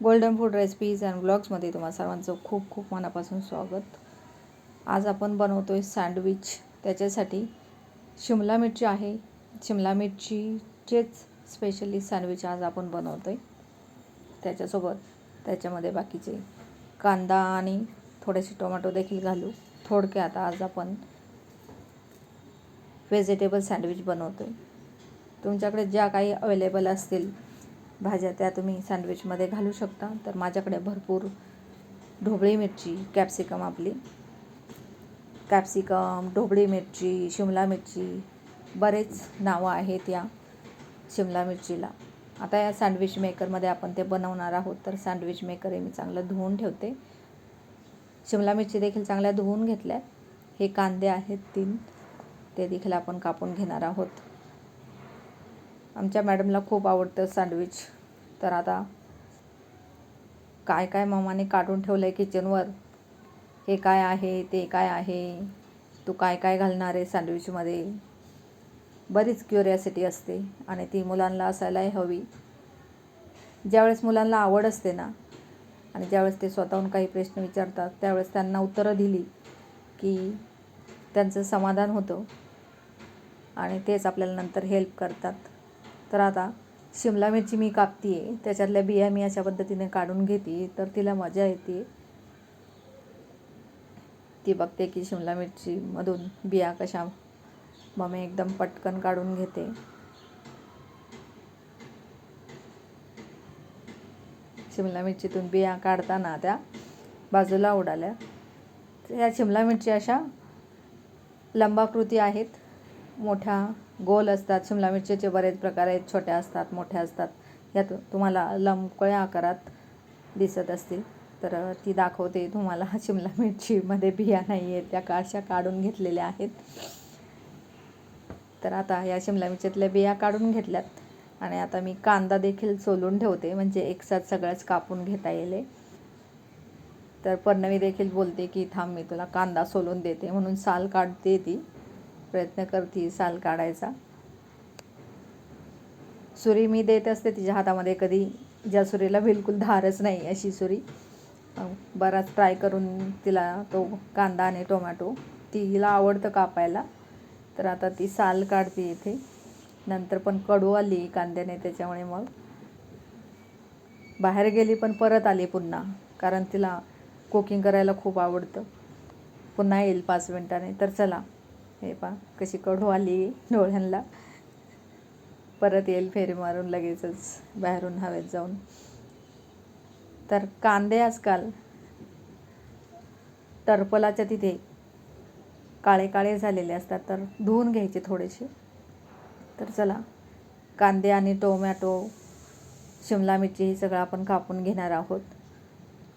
Golden food recipes and ब्लॉग्समध्ये तुम्हा सर्वांचं खूप खूप मनापासून स्वागत. आज आपण बनवतो आहे सँडविच. त्याच्यासाठी शिमला मिरची आहे. शिमला मिरचीचेच स्पेशली सँडविच आज आपण बनवतो आहे त्याच्यासोबत त्याच्यामध्ये बाकीचे कांदा आणि थोडेसे टोमॅटो देखील घालू. थोडक्यात आज आपण व्हेजिटेबल सँडविच बनवतो आहे तुमच्याकडे ज्या काही अवेलेबल असतील भाज्या त्या तुम्ही सँडविचमध्ये घालू शकता. तर माझ्याकडे भरपूर ढोबळी मिरची कॅप्सिकम आपली. कॅप्सिकम ढोबळी मिरची शिमला मिरची बरेच नावं आहेत या शिमला मिरचीला. आता या सँडविच मेकरमध्ये आपण ते बनवणार आहोत तर सँडविच मेकर हे मी चांगलं धुवून ठेवते. शिमला मिरची देखील चांगल्या धुवून घेतल्या. हे कांदे आहेत तीन ते देखील आपण कापून घेणार आहोत. आमच्या मॅडमला खूप आवडतं सँडविच तर आता काय काय मामाने काढून ठेवलं आहे किचनवर हे काय आहे ते काय आहे? तू काय काय घालणार आहे सँडविचमध्ये बरीच क्युरियासिटी असते आणि ती मुलांना असायलाही हवी. ज्यावेळेस मुलांना आवड असते ना आणि ज्यावेळेस ते स्वतःहून काही प्रश्न विचारतात त्यावेळेस त्यांना उत्तरं दिली की त्यांचं समाधान होतं आणि तेच आपल्याला नंतर हेल्प करतात. तर आता शिमला मिरची मी कापते आहे त्याच्यातल्या बिया मी अशा पद्धतीने काढून घेते. तर तिला मजा येते. ती बघते की शिमला मिरचीमधून बिया कशा मग मी एकदम पटकन काढून घेते. शिमला मिरचीतून बिया काढताना त्या बाजूला उडाल्या. या शिमला मिरची अशा लंबाकृती आहेत. मोठ्या गोल असतात. शिमला मिरचीचे बरेच प्रकार आहेत. छोट्या असतात मोठ्या असतात. या तुम्हाला लंबकळ्या आकारात दिसत असतील. तर ती दाखवते तुम्हाला. शिमला मिरचीमध्ये बिया नाही आहेत त्या काशा काढून घेतलेल्या आहेत. तर आता या शिमला मिरचीतल्या बिया काढून घेतल्यात. आणि आता मी कांदा देखील सोलून ठेवते. म्हणजे एकसाथ सगळंच कापून घेता येईल तर पर्णवी देखील बोलते की थांब मी तुला कांदा सोलून देते. म्हणून साल काढते ती. प्रयत्न करते साल काढायचा. सुरी मी देत असते तिच्या हातामध्ये कधी ज्या सुरीला बिलकुल धारच नाही अशी सुरी. बराच ट्राय करून तिला तो कांदा आणि टोमॅटो तिला आवडतं कापायला. तर आता ती साल काढते इथे. नंतर पण कडू आली कांद्याने त्याच्यामुळे मग. बाहेर गेली पण परत आली पुन्हा कारण तिला कुकिंग करायला खूप आवडतं. पुन्हा येईल पाच मिनटाने. तर चला. हे पा कशी कडू आली डोळ्यांना परत येईल फेरी मारून लगेचच बाहेरून हवेत जाऊन. तर कांदे आजकाल टर्पलाच्या तिथे काळे काळे झालेले असतात तर धुवून घ्यायचे थोडेसे. तर चला कांदे आणि टोमॅटो शिमला मिरची हे सगळं आपण कापून घेणार आहोत.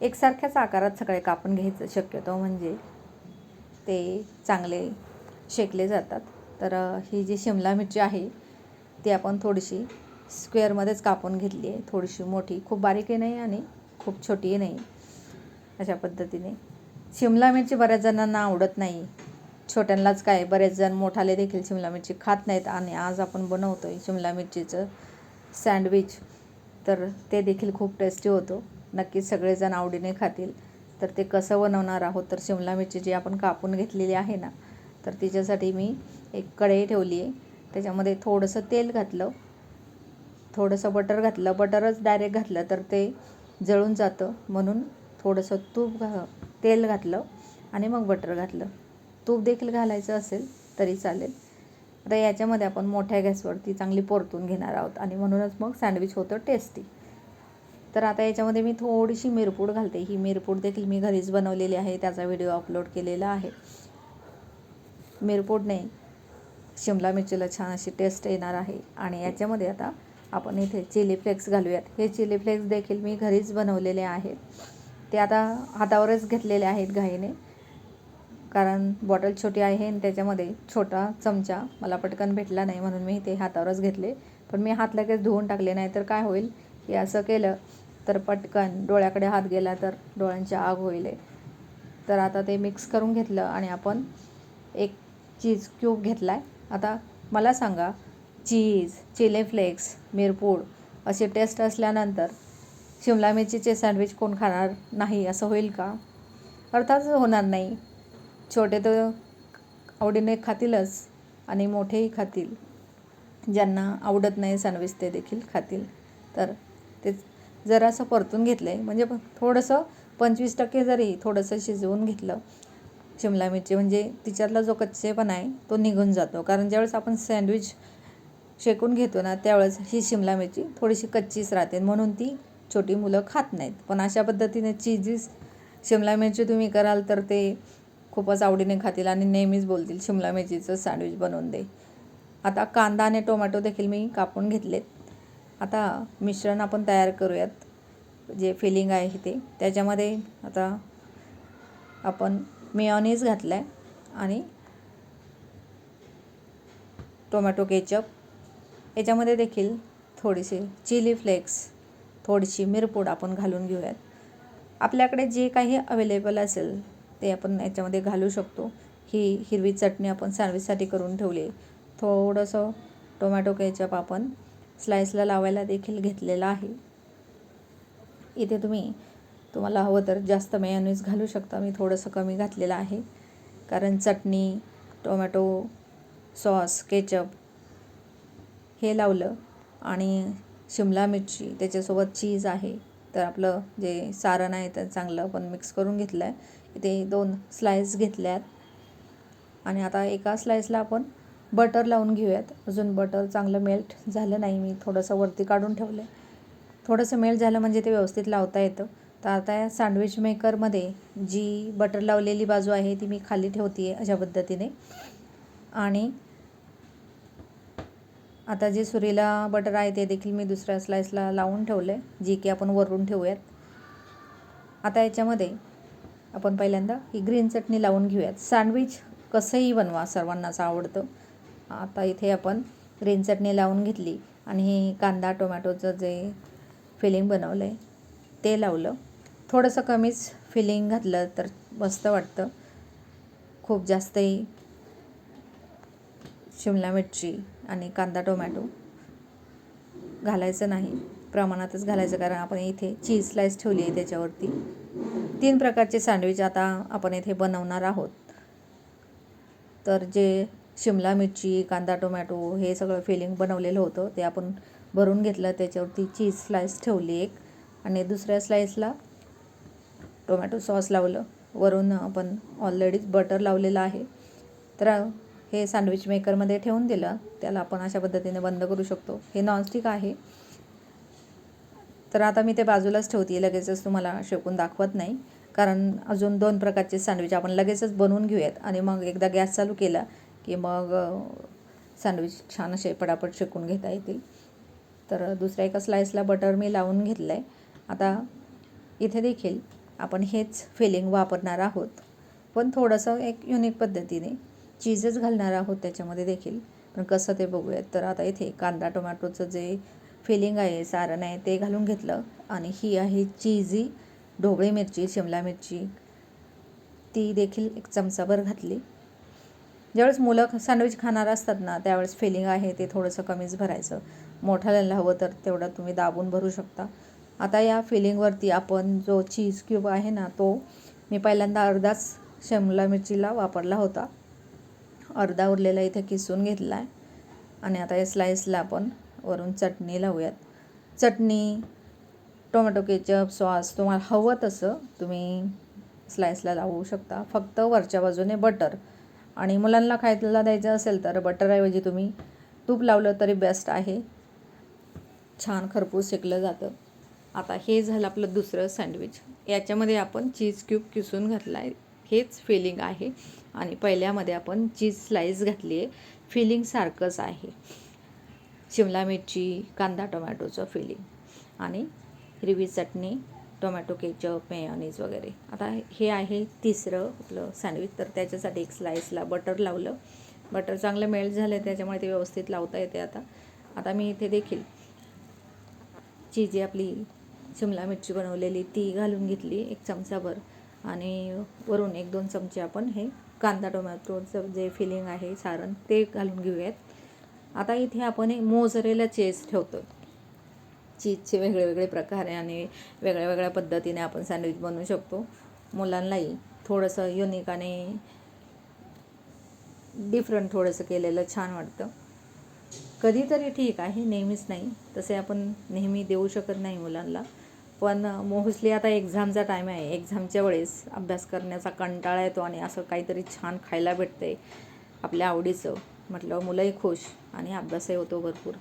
एकसारख्याच आकारात सगळे कापून घ्यायचं शक्यतो म्हणजे ते चांगले शेकले जातात. तर ही जी शिमला मिरची आहे ती आपण थोडीशी स्क्वेअरमध्येच कापून घेतली आहे. थोडीशी मोठी खूप बारीकही नाही आणि खूप छोटीही नाही. अशा पद्धतीने. शिमला मिरची बऱ्याच जणांना आवडत नाही. छोट्यांनाच काय बरेच जण मोठाले देखील शिमला मिरची खात नाहीत आणि आज आपण बनवतो आहे शिमला मिरचीचं सँडविच. तर ते देखील खूप टेस्टी होतो. नक्कीच सगळेजण आवडीने खातील. तर ते कसं बनवणार आहोत? तर शिमला मिरची जी आपण कापून घेतलेली आहे ना तर तिच्यासाठी मी एक कढई ठेवली आहे. त्याच्यामध्ये थोडंसं तेल घातलं. थोडंसं बटर घातलं. बटरच डायरेक्ट घातलं तर ते जळून जातं. म्हणून थोडंसं तूप घा तेल घातलं आणि मग बटर घातलं. तूप देखील घालायचं असेल तरी चालेल. आता याच्यामध्ये आपण मोठ्या गॅसवरती चांगली परतून घेणार आहोत आणि म्हणूनच मग सँडविच होतं टेस्टी तर आता याच्यामध्ये मी थोडीशी मिरपूड घालते. ही मिरपूड देखील मी घरीच बनवलेली आहे. त्याचा व्हिडिओ अपलोड केलेला आहे. मिरपूडने शिमला मिरचीला छान अशी टेस्ट येणार आहे. आणि याच्यामध्ये आता आपण इथे चिली फ्लेक्स घालूयात. हे चिली फ्लेक्स देखील मी घरीच बनवलेले आहेत. ते आता हातावरच घेतलेले आहेत घाईने. कारण बॉटल छोटी आहे आणि त्याच्यामध्ये छोटा चमचा मला पटकन भेटला नाही म्हणून मी ते हातावरच घेतले. पण मी हात लगेच धुवून टाकले नाही तर काय होईल? की असं केलं तर पटकन डोळ्याकडे हात गेला तर डोळ्यांची आग होईल. तर आता ते मिक्स करून घेतलं आणि आपण एक चीज क्यूब घेतला आहे आता मला सांगा चीज चिले फ्लेक्स मिरपूड अशी टेस्ट असल्यानंतर शिमला मिरचीचे सँडविच कोण खाणार नाही असं होईल का? अर्थात होणार नाही. छोटे तर आवडीने खातीलच आणि मोठेही खातील. ज्यांना आवडत नाही सँडविच ते देखील खातील. तर ते जरासं परतून घेतलं आहे म्हणजे थोडंसं पंचवीस टक्के जरी थोडंसं शिजवून घेतलं शिमला मिरची म्हणजे तिच्यातला जो कच्चेपणा आहे तो निघून जातो. कारण ज्यावेळेस आपण सँडविच शेकून घेतो ना त्यावेळेस ही शिमला मिरची थोडीशी कच्चीच राहते. म्हणून ती छोटी मुलं खात नाहीत. पण अशा पद्धतीने चीजीस शिमला मिरची तुम्ही कराल तर ते खूपच आवडीने खातील आणि नेहमीच बोलतील शिमला मिरचीचं सँडविच बनवून दे. आता कांदा आणि टोमॅटो देखील मी कापून घेतलेत. आता मिश्रण आपण तयार करूयात. जे फिलिंग आहे ते. त्याच्यामध्ये आता आपण मेयोनीज घातलं आहे आणि टोमॅटो केचप. याच्यामध्ये देखील थोडीशी चिली फ्लेक्स थोडीशी मिरपूड आपण घालून घेऊयात. आपल्याकडे जे काही अवेलेबल असेल ते आपण याच्यामध्ये घालू शकतो. ही हिरवी चटणी आपण सँडविचसाठी करून ठेवली. आहे थोडंसं टोमॅटो केचप आपण स्लाइसला लावायला देखील घेतलेलं आहे. इथे तुम्ही तुम्हाला हवं तर जास्त मेयोनीज घालू शकता. मी थोडंसं कमी घातलेलं आहे. कारण चटणी टोमॅटो सॉस केचप हे लावलं. आणि शिमला मिरची त्याच्यासोबत चीज आहे. तर आपलं जे सारण आहे तर चांगलं पण मिक्स करून घेतलं आहे इथे दोन स्लाइस घेतल्यात. आणि आता एका स्लाइसला आपण बटर लावून घेऊयात. अजून बटर चांगलं मेल्ट झालं नाही. मी थोडंसं वरती काढून ठेवलं आहे थोडंसं मेल्ट झालं म्हणजे ते व्यवस्थित लावता येतं. तर आता या सँडविच मेकरमध्ये जी बटर लावलेली बाजू आहे ती मी खाली ठेवते आहे अशा पद्धतीने. आणि आता जे सुरीला बटर आहे ते देखील मी दुसऱ्या स्लाइसला लावून ठेवलं आहे जी की आपण वरून ठेवूयात. आता याच्यामध्ये आपण पहिल्यांदा ही ग्रीन चटणी लावून घेऊयात. सँडविच कसंही बनवा सर्वांनाच आवडतं. आता इथे आपण ग्रीन चटणी लावून घेतली आणि हे कांदा टोमॅटोचं जे फिलिंग बनवलं आहे ते लावलं. थोडंसं कमीच फिलिंग घातलं तर मस्त वाटतं. खूप जास्तही शिमला मिरची आणि कांदा टोमॅटो घालायचं नाही. प्रमाणातच घालायचं कारण आपण इथे चीज स्लाईस ठेवली आहे त्याच्यावरती. तीन प्रकारचे सँडविच आता आपण इथे बनवणार आहोत. तर जे शिमला मिरची कांदा टोमॅटो हे सगळं फिलिंग बनवलेलं होतं ते आपण भरून घेतलं त्याच्यावरती चीज स्लाईस ठेवली एक. आणि दुसऱ्या स्लाईसला टोमॅटो सॉस लावलं. वरून आपण ऑलरेडीच बटर लावलेलं आहे. तर हे सँडविच मेकरमध्ये ठेवून दिलं. त्याला आपण अशा पद्धतीने बंद करू शकतो. हे नॉनस्टिक आहे. तर आता मी ते बाजूलाच ठेवते लगेचच तुम्हाला शेकून दाखवत नाही. कारण अजून दोन प्रकारचे सँडविच आपण लगेचच बनवून घेऊयात. आणि मग एकदा गॅस चालू केला की मग सँडविच छान असे पटापट शेकून घेता येतील. तर दुसऱ्या एका स्लाईसला बटर मी लावून घेतलं आहे आता इथे देखील आपण हेच फिलिंग वापरणार आहोत. पण थोडंसं एक युनिक पद्धतीने चीजच घालणार आहोत त्याच्यामध्ये देखील. पण कसं ते बघूयात. तर आता इथे कांदा टोमॅटोचं जे फिलिंग आहे सारण आहे ते घालून घेतलं. आणि ही आहे चीजी ढोबळी मिरची शिमला मिरची. ती देखील एक चमचाभर घातली. ज्यावेळेस मुलं सँडविच खाणार असतात ना त्यावेळेस फिलिंग आहे ते थोडंसं कमीच भरायचं. मोठ्याला हवं तर तेवढं तुम्ही दाबून भरू शकता. आता या फिलिंगवरती आपण जो चीज क्यूब आहे ना तो मी पहिल्यांदा अर्धाच शिमला मिरचीला वापरला होता. अर्धा उरलेला इथे किसून घेतला आहे आणि आता या स्लाइसला आपण वरून चटणी लावूयात. चटणी टोमॅटो केचप सॉस तुम्हाला हवं तसं तुम्ही स्लाइसला लावू शकता. फक्त वरच्या बाजूने बटर. आणि मुलांना खायला द्यायचं असेल तर बटरऐवजी तुम्ही तूप लावलं तरी बेस्ट आहे. छान खरपूस शेकलं जातं. आता हे झालं आपलं दुसरं सँडविच. याच्यामध्ये आपण चीज क्यूब किसून घातला आहे हेच फिलिंग आहे. आणि पहिल्यामध्ये आपण चीज स्लाईस घातली आहे. फिलिंग सारखंच आहे. शिमला मिरची कांदा टोमॅटोचं फिलिंग. आणि हिरवी चटणी टोमॅटो केचप मेयोनीज वगैरे. आता हे आहे तिसरं आपलं सँडविच. तर त्याच्यासाठी एक स्लाईसला बटर लावलं. बटर चांगलं मेल्ट झालं आहे त्याच्यामुळे ते व्यवस्थित लावता येते आता. आता मी इथे देखील चीजी आपली शिमला मिरची बनवलेली ती घालून घेतली एक चमचाभर. आणि वरून एक दोन चमचे आपण हे कांदा टोमॅटोचं जे फिलिंग आहे सारण ते घालून घेऊयात. आता इथे आपण एक मोजरेला चेस ठेवतो. चीजचे वेगळे वेगळे प्रकार आहे आणि वेगळ्या वेगळ्या पद्धतीने आपण सँडविच बनवू शकतो. मुलांनाही थोडंसं युनिक आणि डिफरंट थोडंसं केलेलं छान वाटतं. कधीतरी ठीक आहे नेहमीच नाही. तसे आपण नेहमी देऊ शकत नाही मुलांना. पण मोस्टली आता एक्झामचा टाईम आहे. एक्झामच्या वेळेस अभ्यास करण्याचा कंटाळा येतो आणि असं काहीतरी छान खायला भेटते आपल्या आवडीचं. म्हटलं मुलंही खुश आणि अभ्यासही होतो भरपूर.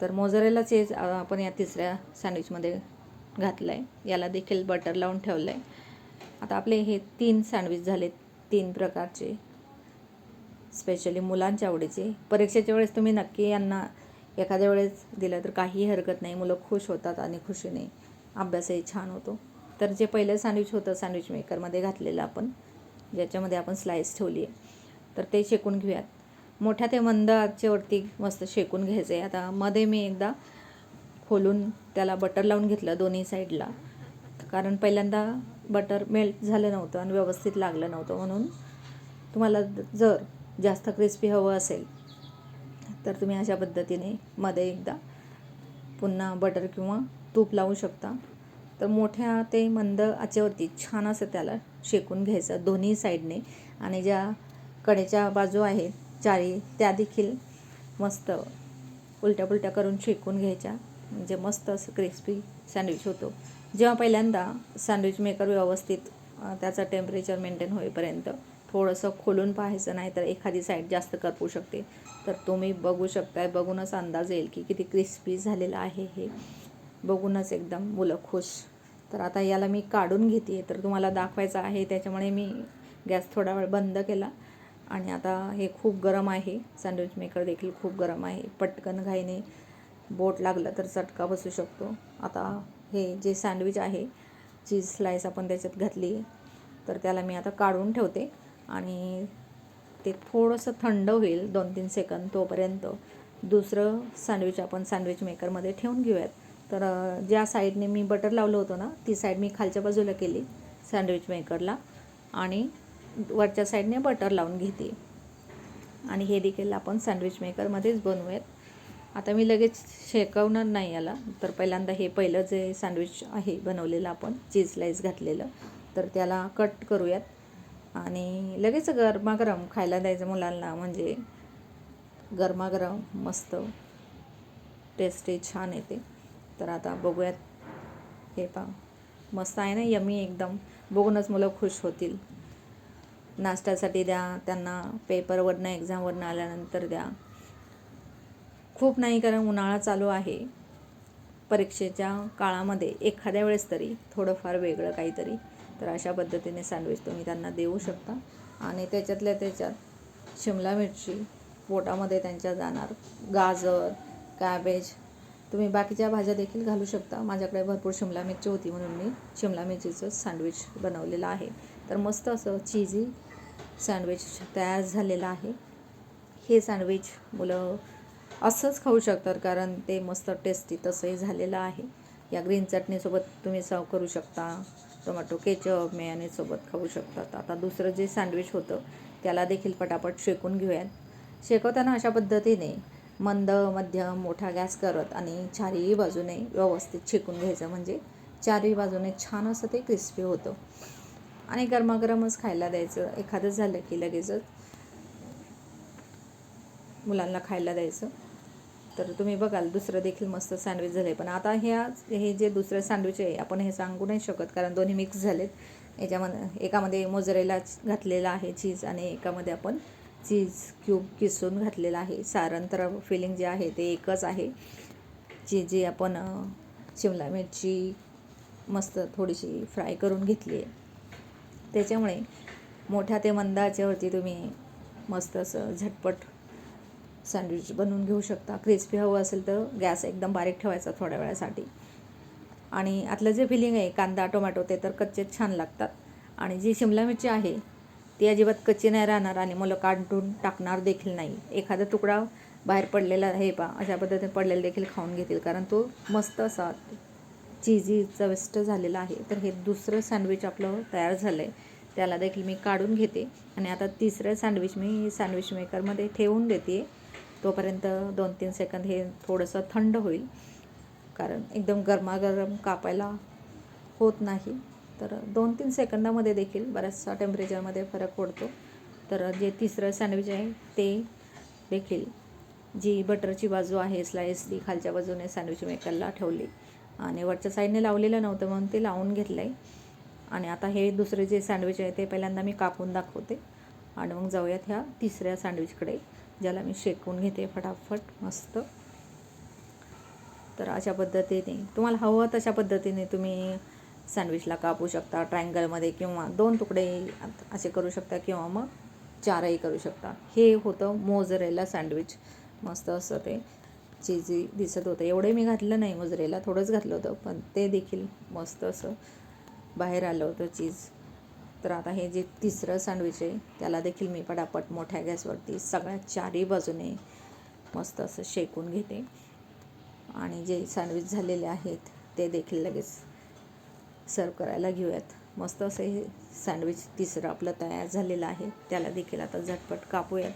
तर मोजरेला चीज आपण या तिसऱ्या सँडविचमध्ये घातलं आहे याला देखील बटर लावून ठेवलं आहे आता आपले हे तीन सँडविच झाले तीन प्रकारचे. स्पेशली मुलांच्या आवडीचे. परीक्षेच्या वेळेस तुम्ही नक्की यांना एखाद्या वेळेस दिलं तर काहीही हरकत नाही. मुलं खुश होतात आणि खुशीने अभ्यासही छान होतो. तर जे पहिलं सँडविच होतं सँडविच मेकरमध्ये घातलेलं आपण ज्याच्यामध्ये आपण स्लाईस ठेवली आहे तर ते शेकून घेऊयात. मोठ्या ते मंद आचेवरती मस्त शेकून घ्यायचं आहे आता मध्ये मी एकदा खोलून त्याला बटर लावून घेतलं दोन्ही साईडला कारण पहिल्यांदा बटर मेल्ट झालं नव्हतं आणि व्यवस्थित लागलं नव्हतं. म्हणून तुम्हाला जर जास्त क्रिस्पी हवं असेल तर तुम्ही अशा पद्धतीने मध्ये एकदा पुन्हा बटर किंवा तूप लावू शकता. तर मोठ्या ते मंद आचेवरती छान असं त्याला शेकून घ्यायचं दोन्ही साईडने आणि ज्या कडेच्या बाजू आहेत चारी त्या देखील मस्त उलट्या पुलट्या करून शेकून घ्यायच्या. म्हणजे मस्त असं क्रिस्पी सँडविच होतो. जेव्हा पहिल्यांदा सँडविच मेकर व्यवस्थित त्याचं टेम्परेचर मेंटेन होईपर्यंत थोडंसं खोलून पाहायचं नाही तर एखादी साईड जास्त करपू शकते. तर तुम्ही बघू शकताय बघूनच अंदाज येईल की किती क्रिस्पी झालेलं आहे हे. बघूनच एकदम मुलं खुश. तर आता याला मी काढून घेते तर तुम्हाला दाखवायचं आहे त्याच्यामुळे मी गॅस थोडा वेळ बंद केला. आणि आता हे खूप गरम आहे. सँडविच मेकर देखील खूप गरम आहे. पटकन घाईने बोट लागलं तर चटका बसू शकतो. आता हे जे सँडविच आहे चीज स्लाईस आपण त्याच्यात घातली तर त्याला मी आता काढून ठेवते. आणि ते थोडंसं थंड होईल दोन तीन सेकंद तोपर्यंत. दुसरं सँडविच आपण सँडविच मेकरमध्ये ठेवून घेऊयात. तर ज्या साईडने मी बटर लावलं होतं ना ती साईड मी खालच्या बाजूला केली सँडविच मेकरला. आणि वरच्या साईडने बटर लावून घेते. आणि हे देखील आपण सँडविच मेकरमध्येच बनवूयात. आता मी लगेच शेकवणार नाही याला. तर पहिल्यांदा हे पहिलं जे सँडविच आहे बनवलेलं आपण चीज स्लाईस घातलेलं तर त्याला कट करूयात. आणि लगेच गरमागरम खायला द्यायचं मुलांना म्हणजे गरमागरम मस्त टेस्टी छान येते. तर आता बघूयात. हे पा मस्त आहे ना यमी एकदम. बघूनच मुलं खुश होतील. नाश्त्यासाठी द्या त्यांना पेपरवरनं एक्झामवरनं आल्यानंतर द्या. खूप नाही कारण उन्हाळा चालू आहे. परीक्षेच्या काळामध्ये एखाद्या वेळेस तरी थोडंफार वेगळं काहीतरी. तर अशा पद्धतीने सँडविच तुम्ही त्यांना देऊ शकता. आणि त्याच्यातल्या त्याच्यात शिमला मिरची पोटामध्ये त्यांच्या जाणार गाजर कॅबेज तुम्ही बाकीच्या भाज्या देखील घालू शकता. माझ्याकडे भरपूर शिमला मिरची होती म्हणून मी शिमला मिरचीचं सँडविच बनवलेलं आहे. तर मस्त असं चीजी सँडविच तयार झालेलं आहे. हे सँडविच मुलं असंच खाऊ शकतात कारण ते मस्त टेस्टी तसंही झालेलं आहे. या ग्रीन चटणीसोबत तुम्ही सर्व करू शकता. टोमॅटो केचप मेयानेसोबत खाऊ शकतात. आता दुसरं जे सँडविच होतं त्याला देखील पटापट शेकून घेऊयात. शेकवताना अशा पद्धतीने मंद मध्यम मोठा गॅस करत आणि चारही बाजूने व्यवस्थित शेकून घ्यायचं. म्हणजे चारही बाजूने छान असं ते क्रिस्पी होतं. आणि गरमागरमच खायला द्यायचं. एखादं झालं की लगेचच मुलांना खायला द्यायचं. तर तुम्ही बघाल दुसरं देखील मस्त सँडविच झाले पण आता ह्या हे जे दुसरं सँडविच आहे आपण हे सांगू नाही शकत कारण दोन्ही मिक्स झालेत. याच्यामध्ये एकामध्ये मोजरेला घातलेला आहे चीज आणि एकामध्ये आपण चीज क्यूब किसून घातलेला आहे. सारण तर फिलिंग जे आहे ते एकच आहे. जी जी आपण शिमला मिरची मस्त थोडीशी फ्राय करून घेतली आहे. त्याच्यामुळे मोठ्या ते मंदाच्यावरती तुम्ही मस्त असं झटपट सँडविच बनवून घेऊ शकता. क्रिस्पी हवं असेल तर गॅस एकदम बारीक ठेवायचा थोड्या वेळासाठी. आणि आतलं जे फिलिंग आहे कांदा टोमॅटो ते तर कच्चे छान लागतात. आणि जी शिमला मिरची आहे ती अजिबात कच्ची नाही राहणार आणि मुलं काढून टाकणार देखील नाही. एखादा तुकडा बाहेर पडलेला आहे पा अशा पद्धतीने पडलेला देखील खाऊन घेतील. कारण तो मस्त असा चीजी चविष्ट झालेला आहे. तर हे दुसरं सँडविच आपलं तयार झालं आहे त्याला देखील मी काढून घेते. आणि आता तिसरं सँडविच मी सँडविच मेकरमध्ये ठेवून देते. तोपर्यंत दोन तीन सेकंद हे थोडंसं थंड होईल. कारण एकदम गरमागरम कापायला होत नाही. तर दोन तीन सेकंदामध्ये देखील बऱ्याचसा टेम्परेचरमध्ये फरक पडतो. तर जे तिसरं सँडविच आहे ते देखील जी बटरची बाजू आहे स्लाईस ती खालच्या बाजूने सँडविच मेकरला ठेवली. आणि वरच्या साईडने लावलेलं नव्हतं म्हणून ते लावून घेतलं आहे आणि आता हे दुसरे जे सँडविच आहे ते पहिल्यांदा मी कापून दाखवते. आणि मग जाऊयात ह्या तिसऱ्या सँडविचकडे ज्याला मी शेकून घेते फटाफट मस्त. तर अशा पद्धतीने तुम्हाला हवं तशा पद्धतीने तुम्ही सँडविचला कापू शकता ट्रायंगलमध्ये किंवा दोन तुकडे असे करू शकता किंवा मग चारही करू शकता. हे होतं मोजरेला सँडविच मस्त असं ते चीजी दिसत होतं. एवढे मी घातलं नाही मोजरेला थोडंच घातलं होतं पण ते देखील मस्त असं बाहेर आलं होतं चीज तर आता हे जे तिसरं सँडविच आहे त्याला देखील मी पटापट मोठ्या गॅसवरती सगळ्या चारही बाजूने मस्त असं शेकून घेते. आणि जे सँडविच झालेले आहेत ते देखील लगेच सर्व करायला घेऊयात. मस्त असं हे सँडविच तिसरं आपलं तयार झालेलं आहे त्याला देखील आता झटपट कापूयात.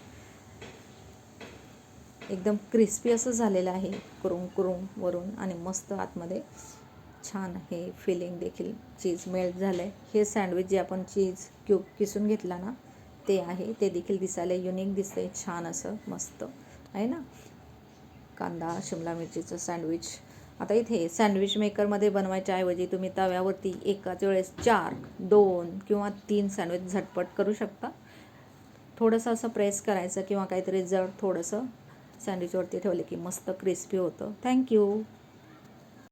एकदम क्रिस्पी असं झालेलं आहे कुरुम कुरुम वरून आणि मस्त आतमध्ये छान हे फिलिंग देखील. चीज मेल्ट झालं आहे हे सँडविच जे आपण चीज क्यूब किसून घेतला ना ते आहे. ते देखील दिसायला युनिक दिसतंय. छान असं मस्त. आहे ना? कांदा शिमला मिरचीचं सँडविच आता इथे सँडविच मेकरमध्ये बनवायच्या ऐवजी तुम्ही तव्यावरती एकाच वेळेस चार दोन किंवा तीन सँडविच झटपट करू शकता. थोडंसं असं प्रेस करायचं किंवा काहीतरी जड थोडंसं सँडविचवरती ठेवलं की मस्त क्रिस्पी होतं. थँक्यू